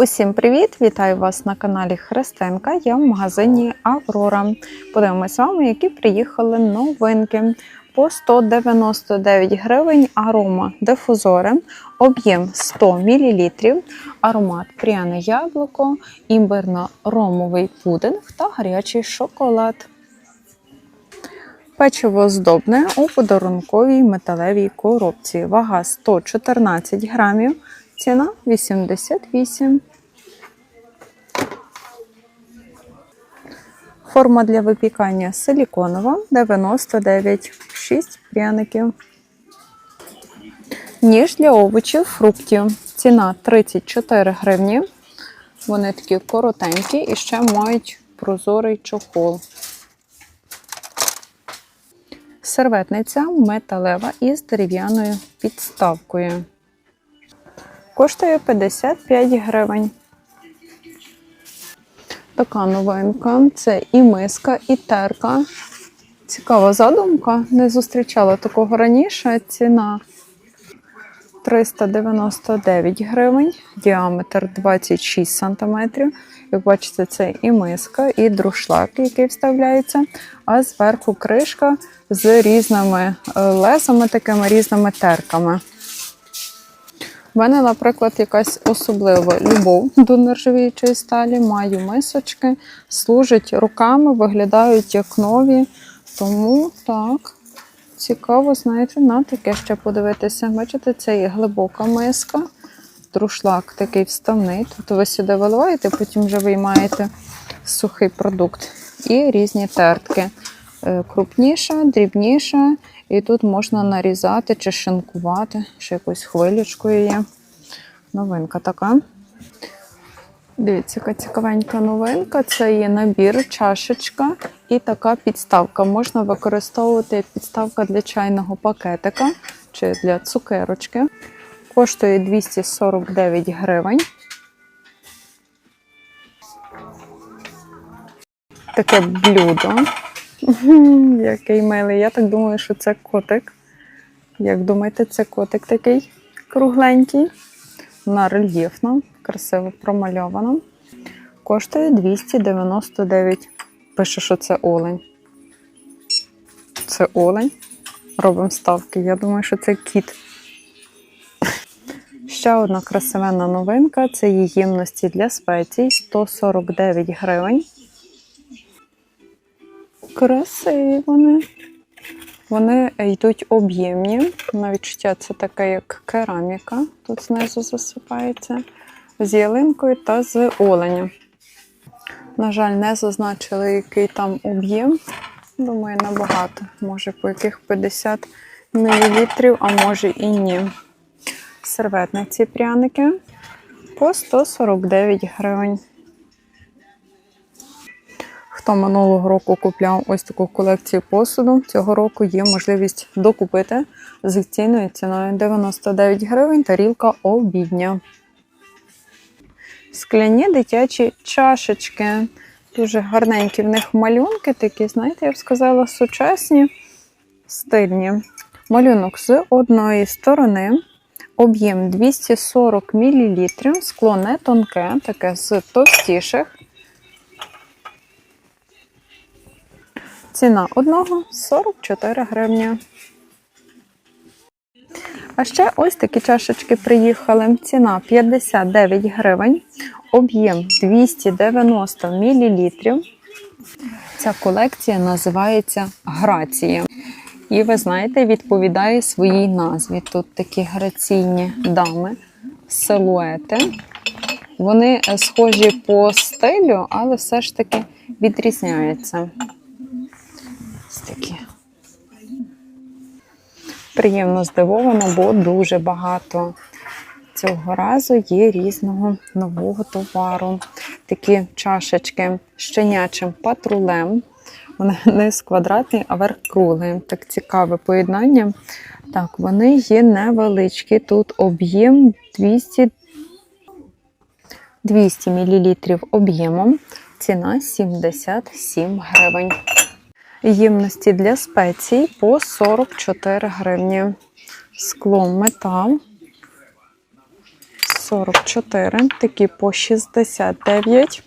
Усім привіт! Вітаю вас на каналі Христинка. Я в магазині Аврора. Подивимось з вами, які приїхали новинки. По 199 гривень арома дифузори, об'єм 100 мл, аромат пряне яблуко, імбирно-ромовий пудинг та гарячий шоколад. Печиво здобне у подарунковій металевій коробці. Вага 114 грамів, ціна 88. Форма для випікання силіконова 99, 6 пряників. Ніж для овочів, фруктів. Ціна 34 гривні. Вони такі коротенькі і ще мають прозорий чохол. Серветниця металева із дерев'яною підставкою. Коштує 55 гривень. Така новинка. Це і миска, і терка. Цікава задумка. Не зустрічала такого раніше. Ціна 399 гривень, діаметр 26 см. Як бачите, це і миска, і друшлак, який вставляється, а зверху кришка з різними е, лезами, такими різними терками. У мене, наприклад, якась особлива любов до нержавіючої сталі. Маю мисочки, служать руками, виглядають як нові. Тому так, цікаво, знаєте, на таке ще подивитися. Бачите, це є глибока миска, друшлак такий вставний. Тобто ви сюди виливаєте, потім вже виймаєте сухий продукт. І різні тертки. Е, Крупніша, дрібніша. І тут можна нарізати чи шинкувати, ще якоюсь хвилючкою є. Новинка така. Дивіться, яка цікавенька новинка. Це є набір, чашечка і така підставка. Можна використовувати як підставка для чайного пакетика чи для цукерочки. Коштує 249 гривень. Таке блюдо. Який милий. Я так думаю, що це котик. Як думаєте, це котик такий кругленький? Вона рельєфна, красиво промальована. Коштує 299. Пише, що це олень. Це олень. Робимо ставки. Я думаю, що це кіт. Ще одна красивенна новинка це її ємності для спецій 149 гривень. Красиві вони. Вони йдуть об'ємні. На відчуття це таке, як кераміка. Тут знизу засипається з ялинкою та з оленем. На жаль, не зазначили, який там об'єм. Думаю, набагато. Може, по яких 50 мл, а може і ні. Серветниці пряники по 149 гривень. Хто минулого року купляв ось таку колекцію посуду, цього року є можливість докупити з ціною ціною 99 гривень тарілка обідня. Скляні дитячі чашечки. Дуже гарненькі в них малюнки, такі, знаєте, я б сказала, сучасні, стильні. Малюнок з одної сторони. Об'єм 240 мл, скло не тонке, таке з товстіших. Ціна одного 44 гривні. А ще ось такі чашечки приїхали. Ціна 59 гривень, об'єм 290 мл. Ця колекція називається Грація. І ви знаєте, відповідає своїй назві. Тут такі граційні дами, силуети. Вони схожі по стилю, але все ж таки відрізняються. Такі. Приємно здивовано, бо дуже багато цього разу є різного нового товару. Такі чашечки з щенячим патрулем. Вони не з квадратний, а верх круглий. Так цікаве поєднання. Так, вони є невеличкі. Тут об'єм 200 200 мл об'ємом. Ціна 77 гривень. Ємності для спецій по 44 гривні. Скло метал. 44, такі по 69,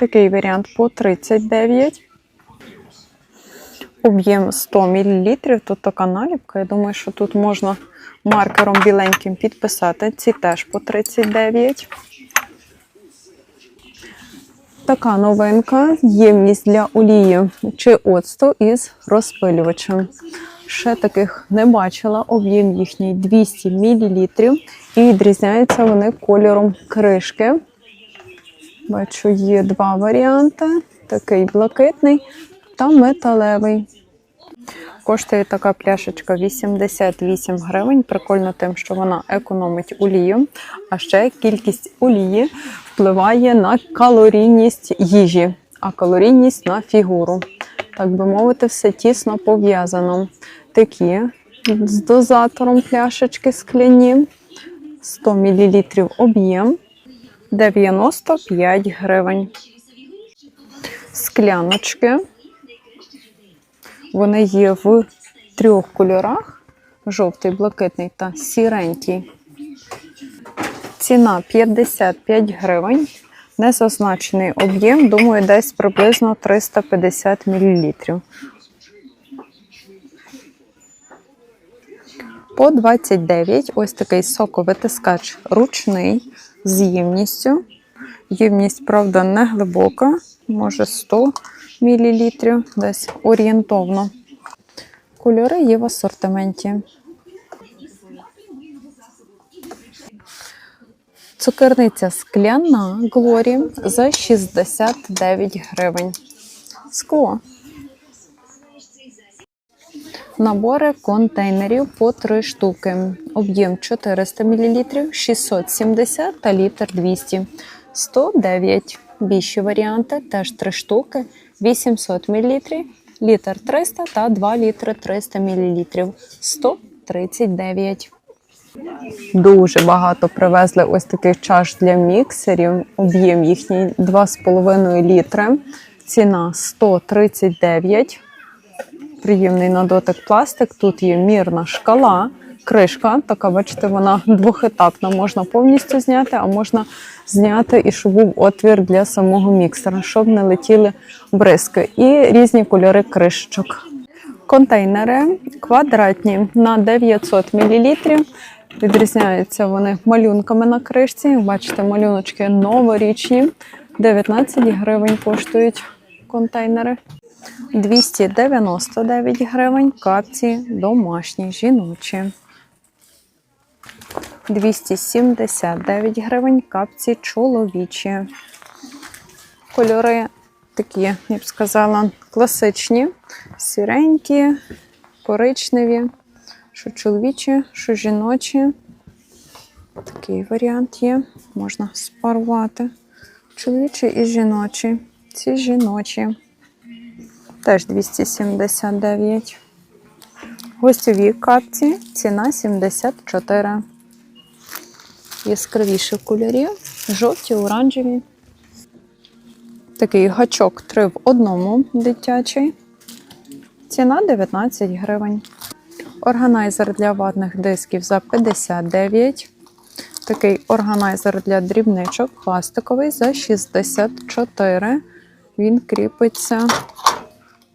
такий варіант по 39. Об'єм 100 мл. Тут така наліпка. Я думаю, що тут можна маркером біленьким підписати. Ці теж по 39. Така новинка. Ємність для олії чи оцту із розпилювачем. Ще таких не бачила. Об'єм їхній 200 мл. І відрізняються вони кольором кришки. Бачу, є два варіанти: такий блакитний та металевий. Коштує така пляшечка 88 гривень. Прикольно тим, що вона економить олію. А ще кількість олії впливає на калорійність їжі, а калорійність на фігуру. Так би мовити, все тісно пов'язано. Такі з дозатором пляшечки скляні, 100 мл об'єм, 95 гривень. Скляночки. Вони є в трьох кольорах: жовтий, блакитний та сіренький. Ціна 55 гривень. Незазначений об'єм, думаю, десь приблизно 350 мл. По 29 ось такий соковитискач ручний з ємністю. Ємність, правда, не глибока, може 100 мл, десь орієнтовно. Кольори є в асортименті. Цукерниця скляна Глорі за 69 гривень. Скло. Набори контейнерів по 3 штуки. Об'єм 400 мл, 670 та літр 200. 109. Більші варіанти теж 3 штуки, 800 мл, літр 300 та 2 літри 300 мл. 139. Дуже багато привезли ось таких чаш для міксерів. Об'єм їхній 2,5 літри. Ціна 139. Приємний на дотик пластик. Тут є мірна шкала, кришка. Така, бачите, вона двохетапна. Можна повністю зняти, а можна зняти і щоб був отвір для самого міксера, щоб не летіли бризки. І різні кольори кришечок. Контейнери квадратні на 900 мл. Відрізняються вони малюнками на кришці. Бачите, малюночки новорічні. 19 гривень коштують контейнери. 299 гривень капці домашні, жіночі. 279 гривень капці чоловічі. Кольори такі, я б сказала, класичні, сіренькі, коричневі, що чоловічі, що жіночі. Такий варіант є. Можна спарувати. Чоловічі і жіночі. Ці жіночі. Теж 279. Гостьові капці. Ціна 74. Яскравіші кольорів. Жовті, оранжеві. Такий гачок 3 в одному дитячий. Ціна 19 гривень. Органайзер для ватних дисків за 59. Такий органайзер для дрібничок пластиковий за 64. Він кріпиться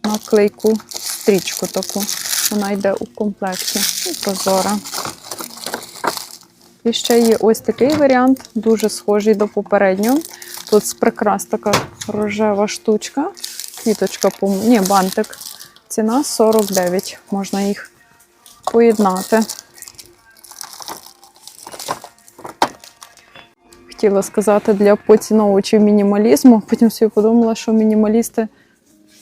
на клейку стрічку таку. Вона йде у комплекті. І прозора. І ще є ось такий варіант, дуже схожий до попереднього. Тут прикрас така рожева штучка. Квіточка, ні, бантик. Ціна 49. Можна їх поєднати. Хотіла сказати для поціновувачів мінімалізму. Потім собі подумала, що мінімалісти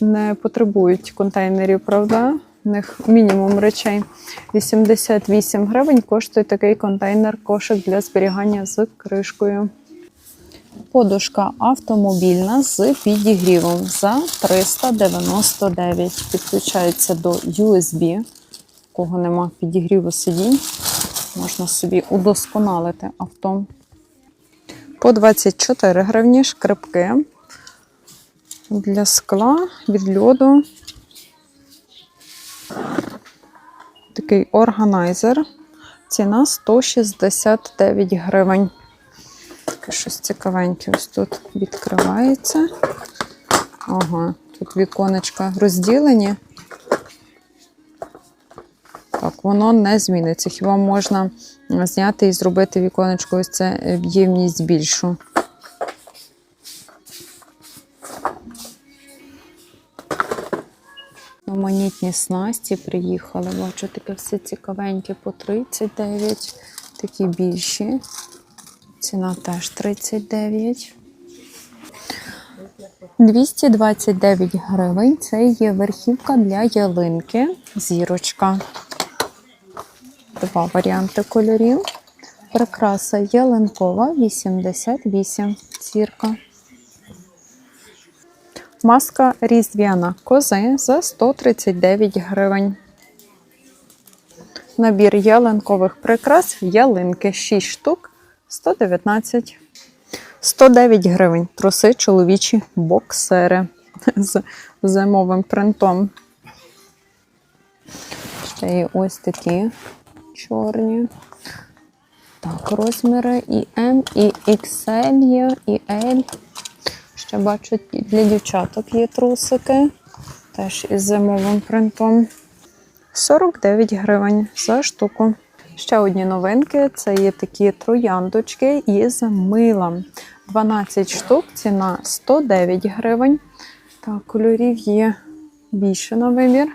не потребують контейнерів, правда? У них мінімум речей. 88 гривень коштує такий контейнер кошик для зберігання з кришкою. Подушка автомобільна з підігрівом за 399. Підключається до USB. У кого нема підігріву сидінь, можна собі удосконалити авто. По 24 гривні шкрипки для скла від льоду. Такий органайзер. Ціна 169 гривень. Таке щось цікавеньке ось тут відкривається. Ага, тут віконечка розділені. Так, воно не зміниться. Хіба можна зняти і зробити віконечко ось це е, ємність більшу. Монітні снасті приїхали. Бачу, таке все цікавеньке по 39, такі більші. Ціна теж 39. 229 гривень. Це є верхівка для ялинки. Зірочка. Два варіанти кольорів. Прикраса ялинкова 88 зірка. Маска різдвяна кози за 139 гривень. Набір ялинкових прикрас ялинки 6 штук 119. 109 гривень. Труси чоловічі боксери з зимовим принтом. Ще є ось такі чорні. Так, розміри і М, і XL є, і L. Ще бачу, для дівчаток є трусики. Теж із зимовим принтом. 49 гривень за штуку. Ще одні новинки це є такі трояндочки із милом. 12 штук, ціна 109 гривень. Так, кольорів є більше на вибір.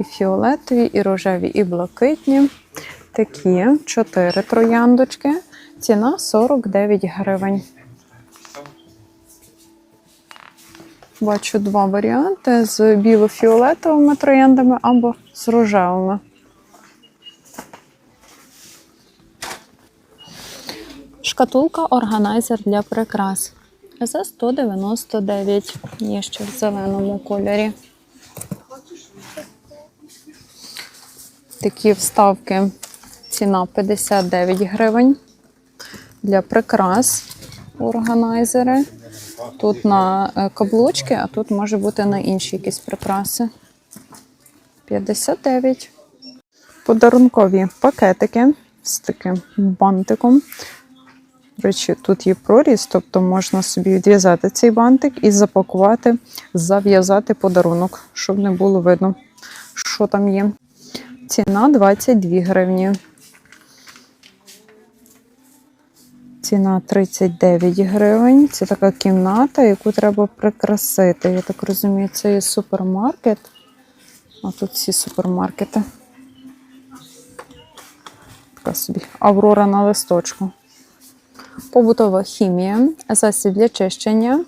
І фіолетові, і рожеві, і блакитні. Такі 4 трояндочки. Ціна 49 гривень. Бачу два варіанти з біло-фіолетовими трояндами або з рожевими. Шкатулка органайзер для прикрас. За 199. Є ще в зеленому кольорі. Такі вставки. Ціна 59 гривень. Для прикрас органайзери. Тут на е, каблучки, а тут може бути на інші якісь прикраси. 59. Подарункові пакетики з таким бантиком. До речі, тут є проріз, тобто можна собі відв'язати цей бантик і запакувати, зав'язати подарунок, щоб не було видно, що там є. Ціна 22 гривні. Ціна 39 гривень. Це така кімната, яку треба прикрасити. Я так розумію, це є супермаркет. А тут всі супермаркети. Така собі Аврора на листочку. Побутова хімія, засіб для чищення.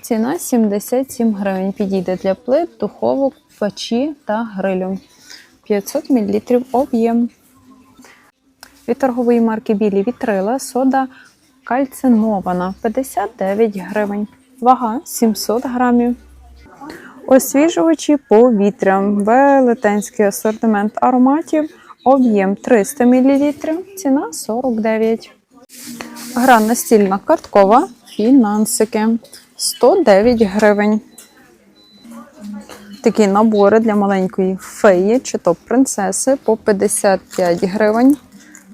Ціна 77 гривень. Підійде для плит, духовок, печі та грилю. 500 мл об'єм. Від торгової марки Білі вітрила сода кальцинована 59 гривень. Вага 700 грамів. Освіжувачі повітря. Велетенський асортимент ароматів. Об'єм 300 мл. Ціна 49. Гра настільна карткова. Фінансики 109 гривень. Такі набори для маленької феї чи то принцеси по 55 гривень.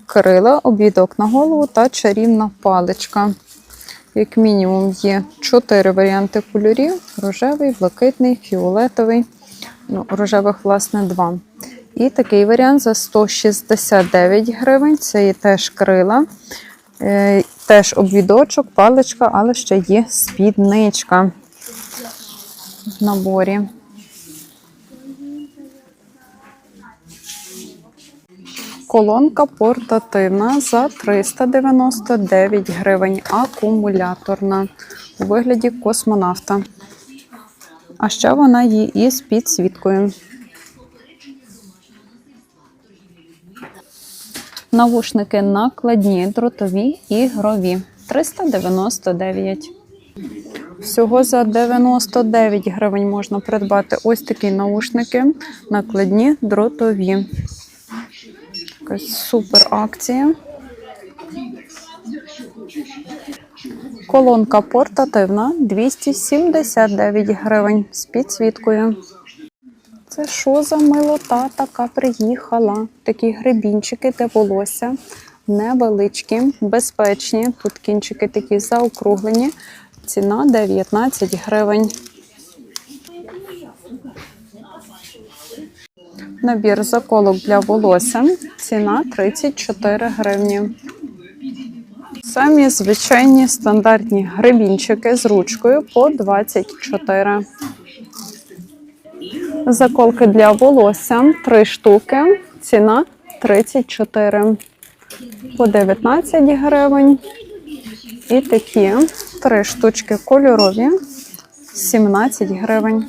Крила, обідок на голову та чарівна паличка. Як мінімум є 4 варіанти кольорів: рожевий, блакитний, фіолетовий. Ну, рожевих, власне, 2. І такий варіант за 169 гривень. Це є теж крила, е, теж обвідочок, паличка, але ще є спідничка в наборі. Колонка портативна за 399 гривень. Акумуляторна у вигляді космонавта. А ще вона є із підсвіткою. Навушники накладні, дротові ігрові. 399. Всього за 99 гривень можна придбати ось такі наушники, накладні, дротові. Якась супер акція. Колонка портативна 279 гривень з підсвіткою. Це що за милота така приїхала? Такі гребінчики для волосся невеличкі, безпечні. Тут кінчики такі заокруглені. Ціна 19 гривень. Набір заколок для волосся. Ціна 34 гривні. Самі звичайні стандартні гребінчики з ручкою по 24. Заколки для волосся 3 штуки. Ціна 34. По 19 гривень. І такі 3 штучки кольорові 17 гривень.